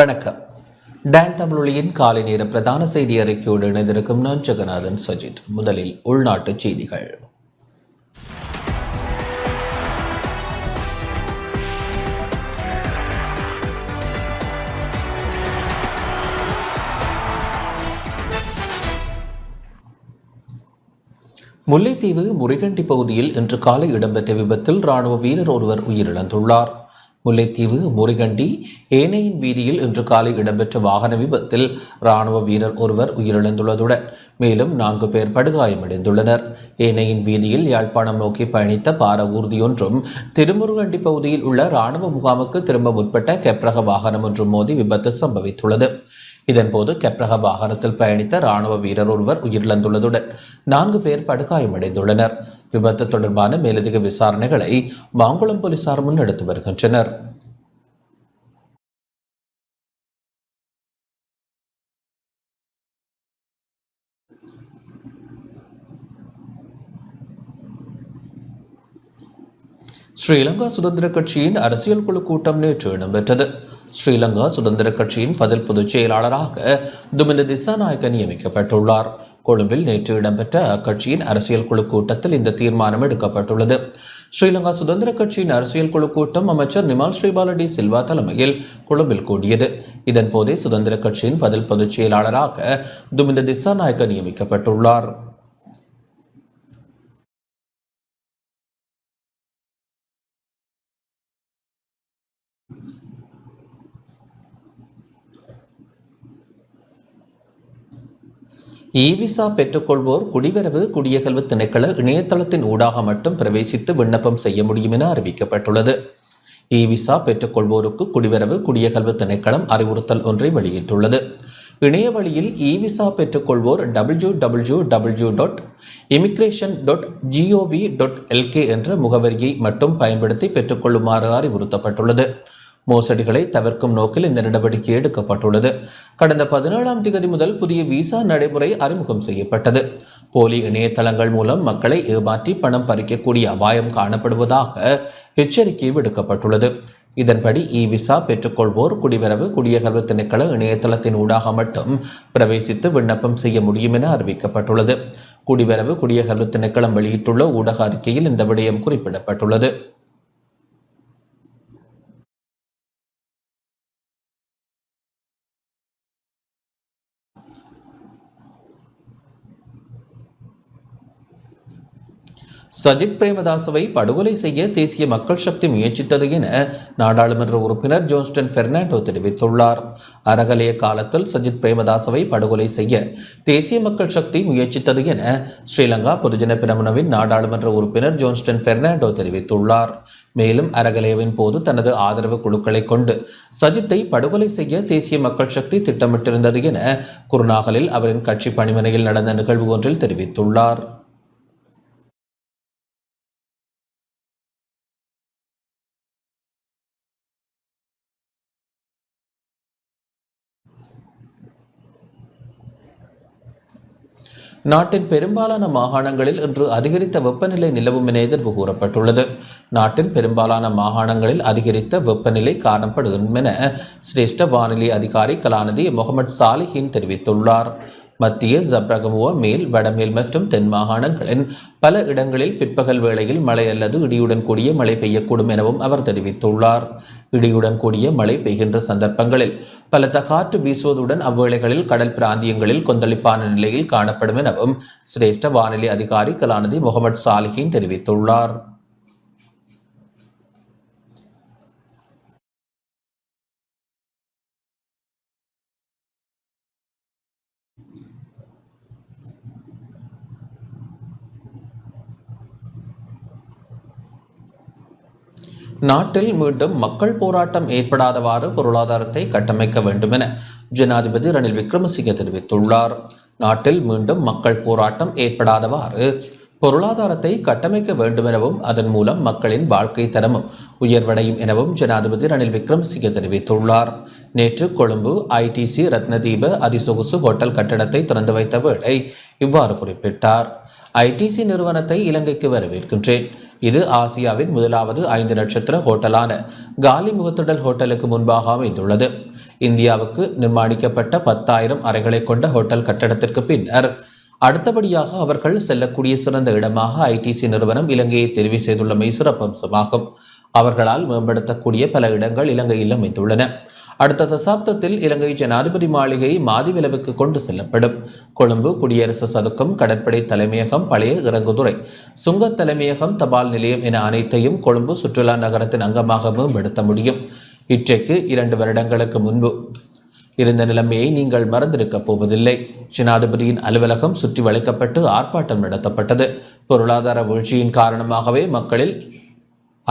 வணக்கம். டான் தமிழொலியின் காலை நேர பிரதான செய்தி அறிக்கையோடு இணைந்திருக்கும் நான் ஜெகநாதன் சஜித். முதலில் உள்நாட்டுச் செய்திகள். முல்லைத்தீவு முறிகண்டி பகுதியில் இன்று காலை இடம்பெற்ற விபத்தில் ராணுவ வீரர் ஒருவர் உயிரிழந்துள்ளார். முல்லைத்தீவு முறிகண்டி ஏனையின் வீதியில் இன்று காலை இடம்பெற்ற வாகன விபத்தில் ராணுவ வீரர் ஒருவர் உயிரிழந்துள்ளதுடன் மேலும் நான்கு பேர் படுகாயமடைந்துள்ளனர். ஏனையின் வீதியில் யாழ்ப்பாணம் நோக்கி பயணித்த பார ஊர்தியொன்றும் திருமுருகண்டி பகுதியில் உள்ள ராணுவ முகாமுக்கு திரும்ப முற்பட்ட கெப்ரக வாகனம் ஒன்றும் மோதி விபத்து சம்பவித்துள்ளது. இதன்போது கெப்ரக வாகனத்தில் பயணித்த ராணுவ வீரர் ஒருவர் உயிரிழந்துள்ளதுடன் நான்கு பேர் படுகாயமடைந்துள்ளனர். விபத்து தொடர்பான மேலதிக விசாரணைகளை மாங்குளம் போலீசார் முன்னெடுத்து வருகின்றனர். ஸ்ரீலங்கா சுதந்திர கட்சியின் அரசியல் குழு கூட்டம் நேற்று இடம்பெற்றது. ஸ்ரீலங்கா சுதந்திர கட்சியின் பதில் பொதுச் செயலாளராக துமிந்த திசாநாயக்க நியமிக்கப்பட்டுள்ளார். கொழும்பில் நேற்று இடம்பெற்ற அக்கட்சியின் அரசியல் குழு கூட்டத்தில் இந்த தீர்மானம் எடுக்கப்பட்டுள்ளது. ஸ்ரீலங்கா சுதந்திர கட்சியின் அரசியல் குழு கூட்டம் அமைச்சர் நிமால் ஸ்ரீபாலடி சில்வா தலைமையில் கொழும்பில் கூடியது. இதன் போதே சுதந்திர கட்சியின் பதில் பொதுச் செயலாளராக துமிந்த திசாநாயக்க நியமிக்கப்பட்டுள்ளார். இ விசா பெற்றுக்கொள்வோர் குடிவரவு குடியகல்வு திணைக்கள இணையதளத்தின் ஊடாக மட்டும் பிரவேசித்து விண்ணப்பம் செய்ய முடியும் என அறிவிக்கப்பட்டுள்ளது. இ விசா பெற்றுக்கொள்வோருக்கு குடிவரவு குடியகல்வு திணைக்களம் அறிவுறுத்தல் ஒன்றை வெளியிட்டுள்ளது. இணைய வழியில் e visa பெற்றுக்கொள்வோர் W W W dot immigration dot GOV dot LK என்ற முகவரியை மட்டும் பயன்படுத்தி பெற்றுக்கொள்ளுமாறு அறிவுறுத்தப்பட்டுள்ளது. மோசடிகளை தவிர்க்கும் நோக்கில் இந்த நடவடிக்கை எடுக்கப்பட்டுள்ளது. கடந்த பதினேழாம் தேதி முதல் புதிய விசா நடைமுறை அறிமுகம் செய்யப்பட்டது. போலி இணையதளங்கள் மூலம் மக்களை ஏமாற்றி பணம் பறிக்கக்கூடிய அபாயம் காணப்படுவதாக எச்சரிக்கை விடுக்கப்பட்டுள்ளது. இதன்படி இ விசா பெற்றுக்கொள்வோர் குடிவரவு குடியகர்வு திணைக்கள இணையதளத்தின் ஊடாக மட்டும் பிரவேசித்து விண்ணப்பம் செய்ய முடியும் என அறிவிக்கப்பட்டுள்ளது. குடிவரவு குடியகர்வு திணைக்களம் வெளியிட்டுள்ள ஊடக அறிக்கையில் இந்த விடயம் குறிப்பிடப்பட்டுள்ளது. சஜித் பிரேமதாசவை படுகொலை செய்ய தேசிய மக்கள் சக்தி முயற்சித்தது என நாடாளுமன்ற உறுப்பினர் ஜோன்ஸ்டன் பெர்னாண்டோ தெரிவித்துள்ளார். அறகலைய காலத்தில் சஜித் பிரேமதாசவை படுகொலை செய்ய தேசிய மக்கள் சக்தி முயற்சித்தது என ஸ்ரீலங்கா பொதுஜன பிரமணவின் நாடாளுமன்ற உறுப்பினர் ஜோன்ஸ்டன் பெர்னாண்டோ தெரிவித்துள்ளார். மேலும் அறகலையவின் போது தனது ஆதரவு குழுக்களை கொண்டு சஜித்தை படுகொலை செய்ய தேசிய மக்கள் சக்தி திட்டமிட்டிருந்தது என குருநாகலில் அவரின் கட்சி பணிமனையில் நடந்த நிகழ்வு ஒன்றில் தெரிவித்துள்ளார். நாட்டின் பெரும்பாலான மாகாணங்களில் இன்று அதிகரித்த வெப்பநிலை நிலவும் என எதிர்வு கூறப்பட்டுள்ளது. நாட்டின் பெரும்பாலான மாகாணங்களில் அதிகரித்த வெப்பநிலை காணப்படும் என சிரேஷ்ட வானிலை அதிகாரி கலாநிதி முகமது சாலிஹின் தெரிவித்துள்ளார். மத்திய ஜப்ரகமுவா மேல் வடமேல் மற்றும் தென் மாகாணங்களின் பல இடங்களில் பிற்பகல் வேளையில் மழை அல்லது இடியுடன் கூடிய மழை பெய்யக்கூடும் எனவும் அவர் தெரிவித்துள்ளார். இடியுடன் கூடிய மழை பெய்கின்ற சந்தர்ப்பங்களில் பலத்த காற்று வீசுவதுடன் அவ்வேளைகளில் கடல் பிராந்தியங்களில் கொந்தளிப்பான நிலையில் காணப்படும் எனவும் சிரேஷ்ட வானிலை அதிகாரி கலாநிதி முகமது சாலிஹின் தெரிவித்துள்ளார். நாட்டில் மீண்டும் மக்கள் போராட்டம் ஏற்படாதவாறு பொருளாதாரத்தை கட்டமைக்க வேண்டும் என ஜனாதிபதி ரணில் விக்ரமசிங்க தெரிவித்துள்ளார். நாட்டில் மீண்டும் மக்கள் போராட்டம் ஏற்படாதவாறு பொருளாதாரத்தை கட்டமைக்க வேண்டும் எனவும் அதன் மூலம் மக்களின் வாழ்க்கை தரமும் உயர்வடையும் எனவும் ஜனாதிபதி ரணில் விக்ரமசிங்க தெரிவித்துள்ளார். நேற்று கொழும்பு ஐடிசி ரத்னதீப அதிசொகுசு ஹோட்டல் கட்டடத்தை திறந்து வைத்த வேளை இவ்வாறு குறிப்பிட்டார். ஐடிசி நிறுவனத்தை இலங்கைக்கு வரவேற்கின்றேன். இது ஆசியாவின் முதலாவது ஐந்து நட்சத்திர ஹோட்டலான காலி முகத்துடல் ஹோட்டலுக்கு முன்பாக அமைந்துள்ளது. இந்தியாவுக்கு நிர்மாணிக்கப்பட்ட பத்தாயிரம் அறைகளை கொண்ட ஹோட்டல் கட்டடத்திற்கு பின்னர் அடுத்தபடியாக அவர்கள் செல்லக்கூடிய சிறந்த இடமாக ஐடிசி நிறுவனம் இலங்கையை தெரிவு செய்துள்ளமை சிறப்பம்சமாகும். அவர்களால் மேம்படுத்தக்கூடிய பல இடங்கள் இலங்கையில் அமைந்துள்ளன. அடுத்த தசாப்தத்தில் இலங்கை ஜனாதிபதி மாளிகை மாதிவிளவுக்கு கொண்டு செல்லப்படும். கொழும்பு குடியரசு சதுக்கம் கடற்படை தலைமையகம் பழைய இறங்குதுறை. சுங்கத் தலைமையகம் தபால் நிலையம் என அனைத்தையும் கொழும்பு சுற்றுலா நகரத்தின் அங்கமாக மேம்படுத்த முடியும். இற்றைக்கு இரண்டு வருடங்களுக்கு முன்பு. இருந்த நிலைமையை நீங்கள் மறந்திருக்கப் போவதில்லை. ஜனாதிபதியின் அலுவலகம் சுற்றி வளைக்கப்பட்டு ஆர்ப்பாட்டம் நடத்தப்பட்டது. பொருளாதார வீழ்ச்சியின் காரணமாகவே மக்களில்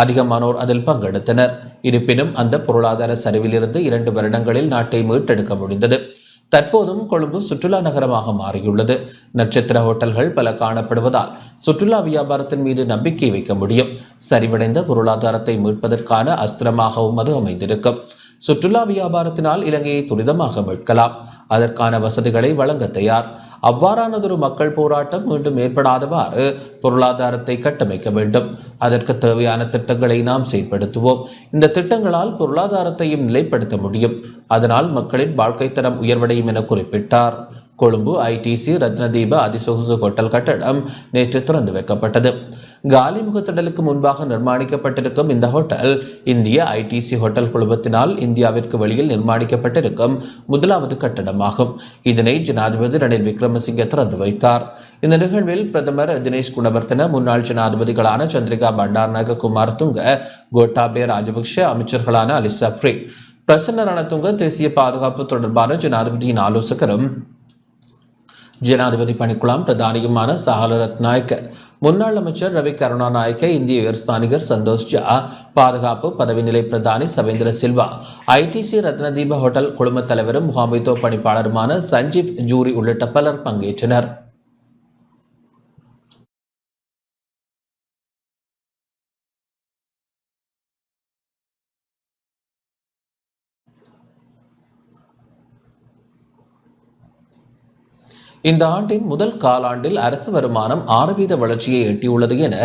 அதிகமானோர் அதில் பங்கெடுத்தனர். இருப்பினும் அந்த பொருளாதார சரிவிலிருந்து இரண்டு வருடங்களில் நாட்டை மீட்டெடுக்க முடிந்தது. தற்போதும் கொழும்பு சுற்றுலா நகரமாக மாறியுள்ளது. நட்சத்திர ஹோட்டல்கள் பல காணப்படுவதால் சுற்றுலா வியாபாரத்தின் மீது நம்பிக்கை வைக்க முடியும். சரிவடைந்த பொருளாதாரத்தை மீட்பதற்கான அஸ்திரமாகவும் அது அமைந்திருக்கும். சுற்றுலா வியாபாரத்தினால் இலங்கையை துரிதமாக மீட்கலாம். அதற்கான வசதிகளை வழங்க தயார். அவ்வாறானதொரு மக்கள் போராட்டம் மீண்டும் ஏற்படாதவாறு பொருளாதாரத்தை கட்டமைக்க வேண்டும். அதற்கு தேவையான திட்டங்களை நாம் செயல்படுத்துவோம் இந்த திட்டங்களால் பொருளாதாரத்தையும் நிலைப்படுத்த முடியும். அதனால் மக்களின் வாழ்க்கை தரம் உயர்வடையும் என குறிப்பிட்டார். கொழும்பு ஐடிசி ரத்னதீப அதிசொகுசு ஹோட்டல் கட்டடம் நேற்று திறந்து வைக்கப்பட்டது. காலிமுகத்திடலுக்கு முன்பாக நிர்மாணிக்கப்பட்டிருக்கும் இந்த ஹோட்டல் இந்திய ஐடிசி ஹோட்டல் குழுமத்தினால் இந்தியாவிற்கு வெளியில் நிர்மாணிக்கப்பட்டிருக்கும் முதலாவது கட்டடமாகும். இதனை ஜனாதிபதி ரணில் விக்ரமசிங்கே திறந்து வைத்தார். இந்த நிகழ்வில் பிரதமர் தினேஷ் குணவர்த்தன முன்னாள் ஜனாதிபதிகளான சந்திரிகா பண்டார்நாயக குமார் துங்க கோட்டாபே ராஜபக்ஷ அமைச்சர்களான அலிசா பிரசன்ன ரணதுங்க தேசிய பாதுகாப்பு தொடர்பான ஜனாதிபதியின் ஆலோசகரும் ஜனாதிபதி பணிக்குளம் பிரதானியுமான சஹல ரத்நாயக்க முன்னாள் அமைச்சர் ரவி கருணாநாயக்க இந்திய உயர்ஸ்தானிகர் சந்தோஷ் ஜா பாதுகாப்பு பதவி நிலை பிரதானி சவேந்திர சில்வா ஐடிசி ரத்னதீப ஹோட்டல் குழுமத் தலைவரும் முகாமைத்துவ பணிப்பாளருமான சஞ்சீவ் ஜூரி உள்ளிட்ட பலர் பங்கேற்றனர். இந்த ஆண்டின் முதல் காலாண்டில் அரசு வருமானம் ஆறு வீத வளர்ச்சியை எட்டியுள்ளது என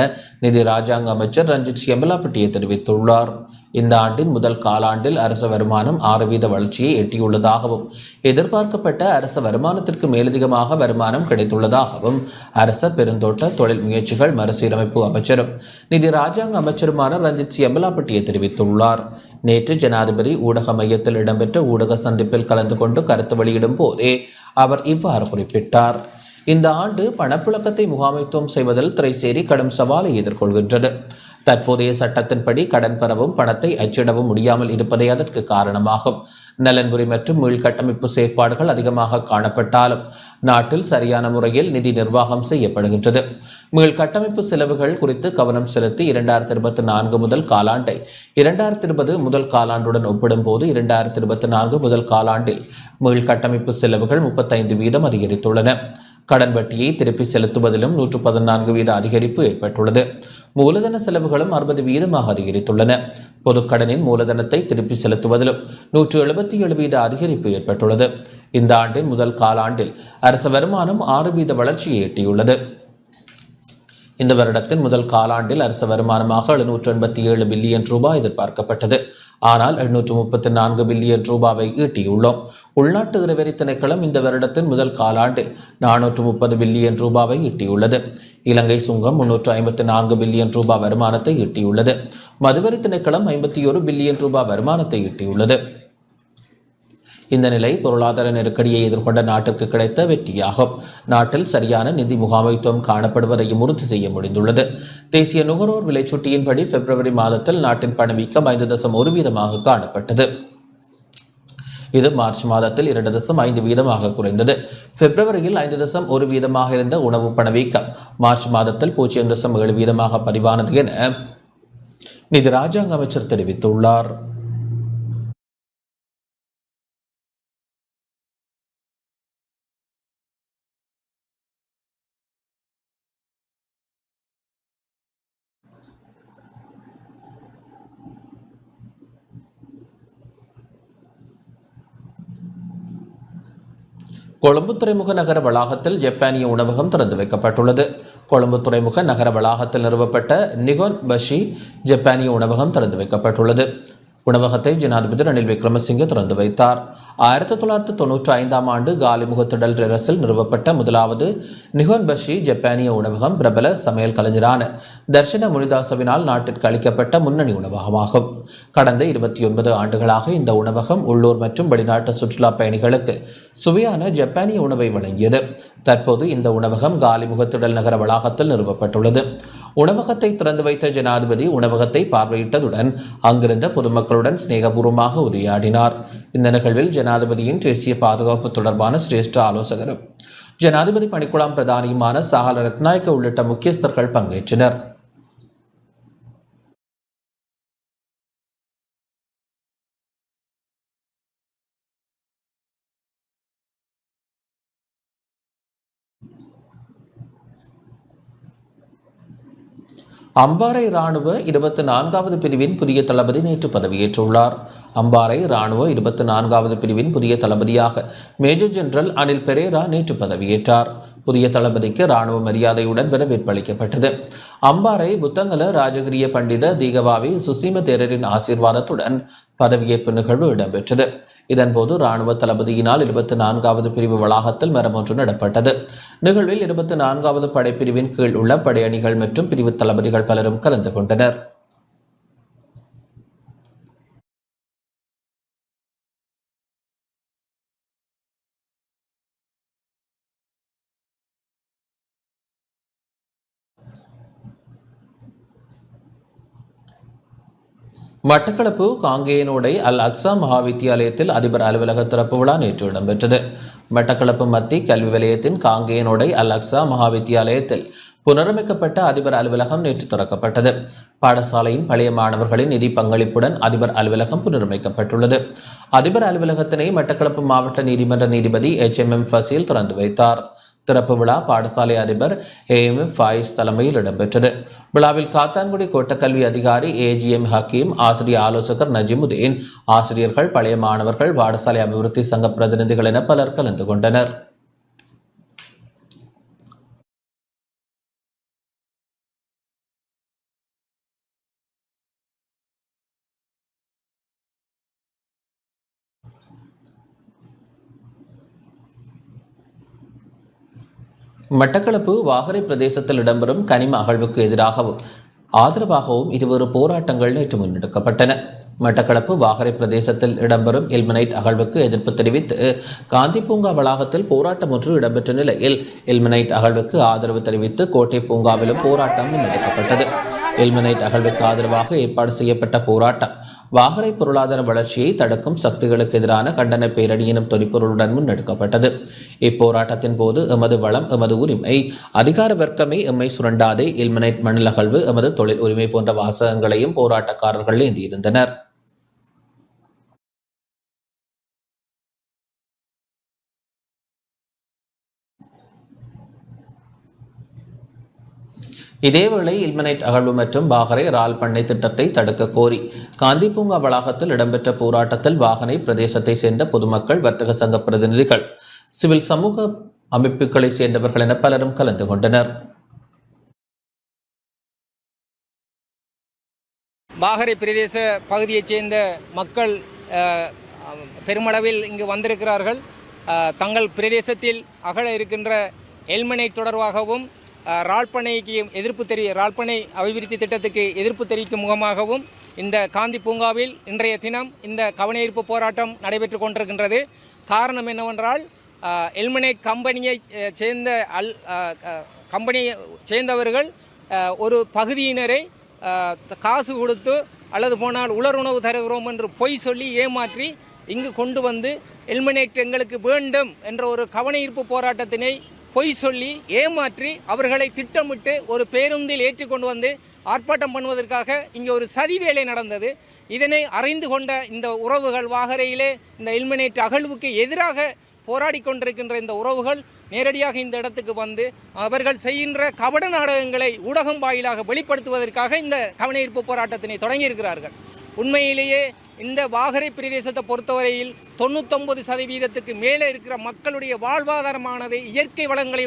நிதி ராஜாங்க அமைச்சர் ரஞ்சித் எம்பலாப்பட்டியை தெரிவித்துள்ளார். இந்த ஆண்டின் முதல் காலாண்டில் அரசு வருமானம் ஆறு வீத வளர்ச்சியை எட்டியுள்ளதாகவும் எதிர்பார்க்கப்பட்ட அரசு வருமானத்திற்கு மேலதிகமாக வருமானம் கிடைத்துள்ளதாகவும் அரச பெருந்தோட்ட தொழில் முயற்சிகள் மறுசீரமைப்பு அமைச்சரும் நிதி ராஜாங்க அமைச்சருமான ரஞ்சித் எம்பலாப்பட்டியை தெரிவித்துள்ளார். நேற்று ஜனாதிபதி ஊடக மையத்தில் இடம்பெற்ற ஊடக சந்திப்பில் கலந்து கொண்டு கருத்து வெளியிடும் போதே அவர் இவ்வாறு குறிப்பிட்டார். இந்த ஆண்டு பணப்புழக்கத்தை முகாமைத்துவம் செய்வதில் திரைசேரி கடும் சவாலை எதிர்கொள்கின்றது. தற்போதைய சட்டத்தின்படி கடன் பெறவும் பணத்தை அச்சிடவும் முடியாமல் இருப்பதே அதற்கு காரணமாகும். நலன்புரி மற்றும் உள்கட்டமைப்பு செயற்பாடுகள் அதிகமாக காணப்பட்டாலும் நாட்டில் சரியான முறையில் நிதி நிர்வாகம் செய்யப்படுகின்றது. மீள்கட்டமைப்பு செலவுகள் குறித்து கவனம் செலுத்தி இரண்டாயிரத்தி இருபத்தி நான்கு முதல் காலாண்டை இரண்டாயிரத்தி இருபது முதல் காலாண்டுடன் ஒப்பிடும்போது இரண்டாயிரத்தி இருபத்தி நான்கு முதல் காலாண்டில் மீள்கட்டமைப்பு செலவுகள் முப்பத்தைந்து வீதம் அதிகரித்துள்ளன. கடன் வட்டியை திருப்பி செலுத்துவதிலும் நூற்று பதினான்கு வீத அதிகரிப்பு ஏற்பட்டுள்ளது. மூலதன செலவுகளும் அறுபது வீதமாக அதிகரித்துள்ளன. பொதுக்கடனின் மூலதனத்தை திருப்பி செலுத்துவதிலும் நூற்று எழுபத்தி ஏழு வீத அதிகரிப்பு ஏற்பட்டுள்ளது. இந்த ஆண்டின் முதல் காலாண்டில் அரசு வருமானம் ஆறு வீத வளர்ச்சியை எட்டியுள்ளது. இந்த வருடத்தின் முதல் காலாண்டில் அரசு வருமானமாக எழுநூற்று எண்பத்தி ஏழு பில்லியன் ரூபாய் எதிர்பார்க்கப்பட்டது. ஆனால் எண்ணூற்று முப்பத்தி நான்கு பில்லியன் ரூபாவை ஈட்டியுள்ளோம். உள்நாட்டு இறைவரி திணைக்களம் இந்த வருடத்தின் முதல் காலாண்டில் நானூற்று முப்பது பில்லியன் ரூபாவை ஈட்டியுள்ளது. இலங்கை சுங்கம் முன்னூற்று ஐம்பத்தி நான்கு பில்லியன் ரூபாய் வருமானத்தை ஈட்டியுள்ளது. மதுவரி திணைக்களம் ஐம்பத்தி ஒரு பில்லியன் ரூபாய் வருமானத்தை ஈட்டியுள்ளது. இந்த நிலை பொருளாதார நெருக்கடியை எதிர்கொண்ட நாட்டிற்கு கிடைத்த வெற்றியாகும். நாட்டில் சரியான நிதி முகாமைத்துவம் காணப்படுவதையும் உறுதி செய்ய முடிந்துள்ளது. தேசிய நுகர்வோர் விலைச்சுட்டியின்படி பிப்ரவரி மாதத்தில் நாட்டின் பணவீக்கம் ஐந்து தசம் ஒரு வீதமாக காணப்பட்டது. இது மார்ச் மாதத்தில் இரண்டு தசம் ஐந்து வீதமாக குறைந்தது. பிப்ரவரியில் ஐந்து தசம் ஒரு வீதமாக இருந்த உணவு பணவீக்கம் மார்ச் மாதத்தில் பூஜ்ஜியம் தசம் ஏழு வீதமாக பதிவானது என நிதி ராஜாங்க அமைச்சர் தெரிவித்துள்ளார். கொழும்பு துறைமுக நகர வளாகத்தில் ஜப்பானிய உணவகம் திறந்து வைக்கப்பட்டுள்ளது. கொழும்பு துறைமுக நகர வளாகத்தில் நிறுவப்பட்ட நிகோன் பஷி ஜப்பானிய உணவகம் திறந்து வைக்கப்பட்டுள்ளது. உணவகத்தை ஜனாதிபதி ரணில் விக்ரமசிங்கே திறந்து வைத்தார். ஆயிரத்தி தொள்ளாயிரத்தி தொன்னூற்றி ஐந்தாம் ஆண்டு காலிமுகத்திடல் டெரஸில் நிறுவப்பட்ட முதலாவது நிகோன்பஷி ஜப்பானிய உணவகம் பிரபல சமையல் கலைஞரான தர்ஷன முனிதாசவினால் நாட்டிற்கு அளிக்கப்பட்ட முன்னணி உணவகமாகும். கடந்த இருபத்தி ஒன்பது ஆண்டுகளாக இந்த உணவகம் உள்ளூர் மற்றும் வெளிநாட்டு சுற்றுலா பயணிகளுக்கு சுவையான ஜப்பானிய உணவை வழங்கியது. தற்போது இந்த உணவகம் காலிமுகத்திடல் நகர வளாகத்தில் நிறுவப்பட்டுள்ளது. உணவகத்தை திறந்து வைத்த ஜனாதிபதி உணவகத்தை பார்வையிட்டதுடன் அங்கிருந்த பொதுமக்களுடன் சிநேகபூர்வமாக உரையாடினார். இந்த நிகழ்வில் ஜனாதிபதியின் தேசிய பாதுகாப்பு தொடர்பான சிரேஷ்ட ஆலோசகரும் ஜனாதிபதி பணிக்குழாம் பிரதானியுமான சாகல ரத்நாயக்க உள்ளிட்ட முக்கியஸ்தர்கள் பங்கேற்றனர். அம்பாறை இராணுவ இருபத்தி நான்காவது பிரிவின் புதிய தளபதி நேற்று பதவியேற்றுள்ளார். அம்பாறை இராணுவ இருபத்தி நான்காவது பிரிவின் புதிய தளபதியாக மேஜர் ஜெனரல் அனில் பெரேரா நேற்று பதவியேற்றார். புதிய தளபதிக்கு இராணுவ மரியாதையுடன் வரவேற்பு அளிக்கப்பட்டது. அம்பாறை புத்தங்கல ராஜகிரிய பண்டித தீகவாவி சுசீம தேரரின் ஆசீர்வாதத்துடன் பதவியேற்பு நிகழ்வு இடம்பெற்றது. இதன்போது ராணுவ தளபதியினால் இருபத்தி நான்காவது பிரிவு வளாகத்தில் மரம் ஒன்று நடப்பட்டது. நிகழ்வில் இருபத்தி நான்காவது படைப்பிரிவின் கீழ் உள்ள படையணிகள் மற்றும் பிரிவு தளபதிகள் பலரும் கலந்து கொண்டனர். மட்டக்களப்பு காங்கேயனோடை அல் அக்ஸா மகாவித்தியாலயத்தில் அதிபர் அலுவலக திறப்பு விழா நேற்று இடம்பெற்றது. மட்டக்களப்பு மத்தி கல்வி வலயத்தின் காங்கேயனோடை அல் அக்ஸா மகாவித்தியாலயத்தில் புனரமைக்கப்பட்ட அதிபர் அலுவலகம் நேற்று திறக்கப்பட்டது. பாடசாலையின் பழைய மாணவர்களின் நிதி பங்களிப்புடன் அதிபர் அலுவலகம் புனரமைக்கப்பட்டுள்ளது. அதிபர் அலுவலகத்தினை மட்டக்களப்பு மாவட்ட நீதிமன்ற நீதிபதி எச் எம் எம் ஃபசீல் திறந்து வைத்தார். திறப்பு விழா பாடசாலை அதிபர் ஏஎம் ஃபாயிஸ் தலைமையில் இடம்பெற்றது. விழாவில் காத்தான்குடி கோட்டக்கல்வி அதிகாரி ஏஜிஎம் ஹக்கீம் ஆசிரியர் ஆலோசகர் நஜிமுதீன் ஆசிரியர்கள் பழைய மாணவர்கள் பாடசாலை அபிவிருத்தி சங்க பிரதிநிதிகள் என பலர் கலந்து கொண்டனர். மட்டக்களப்பு வாகரை பிரதேசத்தில் இடம்பெறும் கனிம அகழ்வுக்கு எதிராகவும் ஆதரவாகவும் இருவேறு போராட்டங்கள் நேற்று முன்னெடுக்கப்பட்டன. மட்டக்களப்பு வாகரை பிரதேசத்தில் இடம்பெறும் எல்மனைட் அகழ்வுக்கு எதிர்ப்பு தெரிவித்து காந்தி பூங்கா வளாகத்தில் போராட்டம் ஒன்று இடம்பெற்ற நிலையில் எல்மனைட் அகழ்வுக்கு ஆதரவு தெரிவித்து கோட்டை பூங்காவிலும் போராட்டம் முன்னெடுக்கப்பட்டது. எல்மனைட் அகழ்வுக்கு ஆதரவாக ஏற்பாடு செய்யப்பட்ட போராட்டம். வாகரை பொருளாதார வளர்ச்சியை தடுக்கும் சக்திகளுக்கு எதிரான கண்டன பேரணி எனும் தொனிப்பொருளுடன் முன்னெடுக்கப்பட்டது. இப்போராட்டத்தின் போது எமது வளம் எமது உரிமை அதிகார வர்க்கமே எம்மை சுரண்டாதே. எல்மனைட் மணல் அகழ்வு எமது தொழில் உரிமை போன்ற வாசகங்களையும் போராட்டக்காரர்கள் ஏந்தியிருந்தனர். இதேவேளை இல்மனைட் அகழ்வு மற்றும் பாகரை ரால் பண்ணை திட்டத்தை தடுக்க கோரி காந்தி பூங்கா வளாகத்தில் இடம்பெற்ற போராட்டத்தில் வாகனை பிரதேசத்தை சேர்ந்த பொதுமக்கள் வர்த்தக சங்க பிரதிநிதிகள் சிவில் சமூக அமைப்புகளை சேர்ந்தவர்கள் என பலரும் கலந்து கொண்டனர். பாகரை பிரதேச பகுதியைச் சேர்ந்த மக்கள் பெருமளவில் இங்கு வந்திருக்கிறார்கள். தங்கள் பிரதேசத்தில் அகழ இருக்கின்ற எல்மனை தொடர்பாகவும் அஹ், எதிர்ப்பு தெரி ராழ்ப்பனை அபிவிருத்தி திட்டத்துக்கு எதிர்ப்பு தெரிவிக்கும் முகமாகவும் இந்த காந்தி பூங்காவில் இன்றைய தினம் இந்த கவனஈர்ப்பு போராட்டம் நடைபெற்று கொண்டிருக்கின்றது. காரணம் என்னவென்றால் எல்மினேட் கம்பெனியை சேர்ந்த அல் கம்பெனியை சேர்ந்தவர்கள் ஒரு பகுதியினரை காசு கொடுத்து அல்லது போனால் உலர் உணவு தருகிறோம் என்று பொய் சொல்லி ஏமாற்றி இங்கு கொண்டு வந்து எல்மினேட் எங்களுக்கு வேண்டும் என்ற ஒரு கவனஈர்ப்பு போராட்டத்தினை பொய் சொல்லி ஏமாற்றி அவர்களை திட்டமிட்டு ஒரு பேருந்தில் ஏற்றி கொண்டு வந்து ஆர்ப்பாட்டம் பண்ணுவதற்காக இங்கே ஒரு சதி வேலை நடந்தது. இதனை அறிந்து கொண்ட இந்த உறவுகள் வாகரையிலே இந்த எல்மினேட் அகழ்வுக்கு எதிராக போராடி கொண்டிருக்கின்ற இந்த உறவுகள் நேரடியாக இந்த இடத்துக்கு வந்து அவர்கள் செய்கின்ற கபட நாடகங்களை ஊடகம் வாயிலாக வெளிப்படுத்துவதற்காக இந்த கவனஈர்ப்பு போராட்டத்தினை தொடங்கியிருக்கிறார்கள். உண்மையிலேயே இந்த வாகரை பிரதேசத்தை பொறுத்தவரையில் தொண்ணூத்தொம்பது சதவீதத்துக்கு மேலே இருக்கிற மக்களுடைய வாழ்வாதாரமானது இயற்கை வளங்களை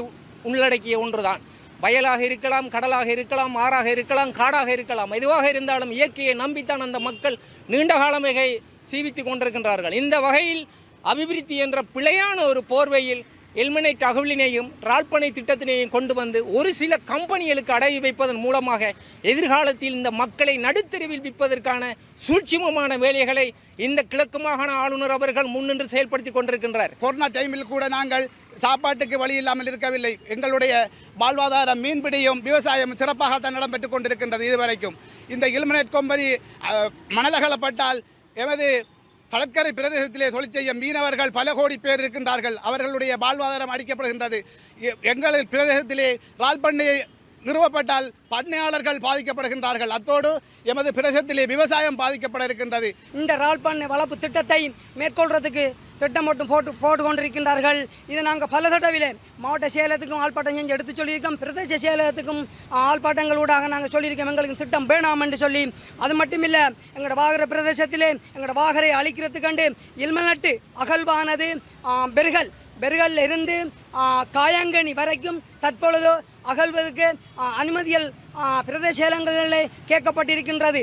உள்ளடக்கிய ஒன்றுதான். வயலாக இருக்கலாம் கடலாக இருக்கலாம் ஆறாக இருக்கலாம் காடாக இருக்கலாம் எதுவாக இருந்தாலும் இயற்கையை நம்பித்தான் அந்த மக்கள் நீண்ட காலமாக சீவித்து கொண்டிருக்கின்றார்கள். இந்த வகையில் அபிவிருத்தி என்ற பிழையான ஒரு போர்வையில் எல்மனை தகவலினையும் ராழ்பனை திட்டத்தினையும் கொண்டு வந்து ஒரு சில கம்பெனிகளுக்கு அடகி வைப்பதன் மூலமாக எதிர்காலத்தில் இந்த மக்களை நடுத்தெருவில் விற்பதற்கான சூட்சிமமான வேலைகளை இந்த கிழக்கு மாகாண ஆளுநர் அவர்கள் முன்னின்று செயல்படுத்தி கொண்டிருக்கின்றார். கொரோனா டைமில் கூட நாங்கள் சாப்பாட்டுக்கு வழி இல்லாமல் இருக்கவில்லை. எங்களுடைய வாழ்வாதாரம் மீன்பிடியும் விவசாயம் சிறப்பாக தான் இடம்பெற்றுக் கொண்டிருக்கின்றது இதுவரைக்கும். இந்த இலுமினேட் கொம்பனி மனதகலப்பட்டால் மணலகலப்பட்டால் எமது கடற்கரை பிரதேசத்திலே தொழில் செய்ய மீனவர்கள் பல கோடி பேர் இருக்கின்றார்கள். அவர்களுடைய வாழ்வாதாரம் அடிக்கப்படுகின்றது. எ- எங்கள் பிரதேசத்திலே ரால் பண்ணையை நிறுவப்பட்டால் பண்ணையாளர்கள் பாதிக்கப்படுகின்றார்கள். அத்தோடு எமது பிரதேசத்திலே விவசாயம் பாதிக்கப்பட இருக்கின்றது. இந்த ரால்பண்ணை வளர்ப்பு திட்டத்தை மேற்கொள்றதுக்கு திட்டம் மட்டும் போட்டு போட்டு கொண்டிருக்கின்றார்கள். இதை நாங்கள் பல தடவையில் மாவட்ட செயலகத்துக்கும் ஆள்பாட்டம் செஞ்சு எடுத்து சொல்லியிருக்கோம். பிரதேச செயலகத்துக்கும் ஆள்பாட்டங்களூடாக நாங்கள் சொல்லியிருக்கோம். எங்களுக்கு திட்டம் வேணாம் என்று சொல்லி அது மட்டும் இல்லை எங்களோட வாகர பிரதேசத்திலே எங்களோட வாகரை அழிக்கிறதுக்கண்டு இல்மநட்டு அகழ்வானது பெருகல் பெருகல்ல இருந்து காயாங்கனி வரைக்கும் தற்பொழுது அகழ்வதற்கு ஆ, அனுமதிகள் ஆ, பிரதேச கேட்கப்பட்டிருக்கின்றது.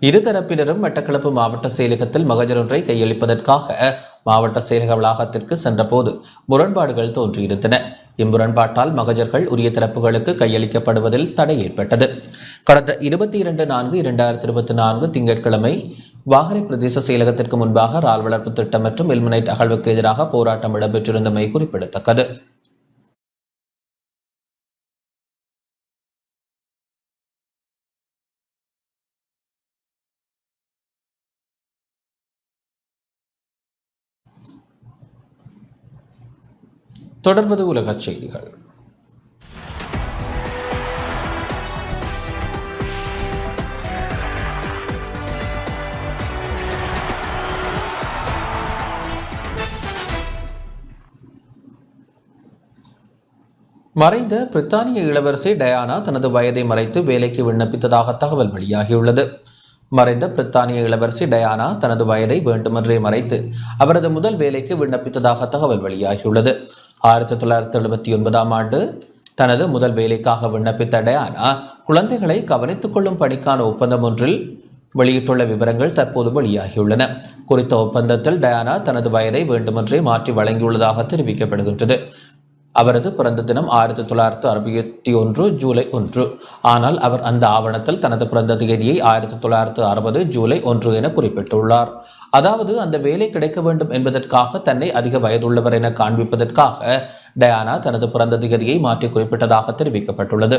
இருதரப்பினரும் மட்டக்களப்பு மாவட்ட செயலகத்தில் மகஜர் ஒன்றை கையளிப்பதற்காக மாவட்ட செயலக வளாகத்திற்கு சென்றபோது முரண்பாடுகள் தோன்றியிருந்தன. இம்முரண்பாட்டால் மகஜர்கள் உரிய தரப்புகளுக்கு கையளிக்கப்படுவதில் தடை ஏற்பட்டது. கடந்த இருபத்தி இரண்டு நான்கு இரண்டாயிரத்தி இருபத்தி நான்கு திங்கட்கிழமை வாகரை பிரதேச செயலகத்திற்கு முன்பாக ரால் வளர்ப்பு திட்டம் மற்றும் எல்மினைட் அகழ்வுக்கு எதிராக போராட்டம் இடம்பெற்றிருந்தமை குறிப்பிடத்தக்கது. தொடர்வது உலகச் செய்திகள். மறைந்த பிரித்தானிய இளவரசி டயானா தனது வயதை மறைத்து வேலைக்கு விண்ணப்பித்ததாக தகவல் வெளியாகியுள்ளது. மறைந்த பிரித்தானிய இளவரசி டயானா தனது வயதை வேண்டுமென்றே மறைத்து அவரது முதல் வேலைக்கு விண்ணப்பித்ததாக தகவல் வெளியாகியுள்ளது. ஆயிரத்தி தொள்ளாயிரத்தி எழுபத்தி ஒன்பதாம் ஆண்டு தனது முதல் வேலைக்காக விண்ணப்பித்த டயானா குழந்தைகளை கவனித்துக் கொள்ளும் பணிக்கான ஒப்பந்தம் ஒன்றில் வெளியிட்டுள்ள விவரங்கள் தற்போது வெளியாகியுள்ளன. குறித்த ஒப்பந்தத்தில் டயானா தனது வயதை வேண்டுமென்றே மாற்றி வழங்கியுள்ளதாக தெரிவிக்கப்படுகின்றது. அவரது பிறந்த தினம் ஆயிரத்தி தொள்ளாயிரத்து அறுபத்தி ஒன்று ஜூலை ஒன்று. ஆனால் அவர் அந்த ஆவணத்தில் தனது பிறந்த தேதியை ஆயிரத்தி தொள்ளாயிரத்து அறுபது ஜூலை ஒன்று என குறிப்பிட்டுள்ளார். அதாவது அந்த வேலை கிடைக்க வேண்டும் என்பதற்காக தன்னை அதிக வயதுள்ளவர் என காண்பிப்பதற்காக டயானா தனது பிறந்த தேதியை மாற்றி குறிப்பிட்டதாக தெரிவிக்கப்பட்டுள்ளது.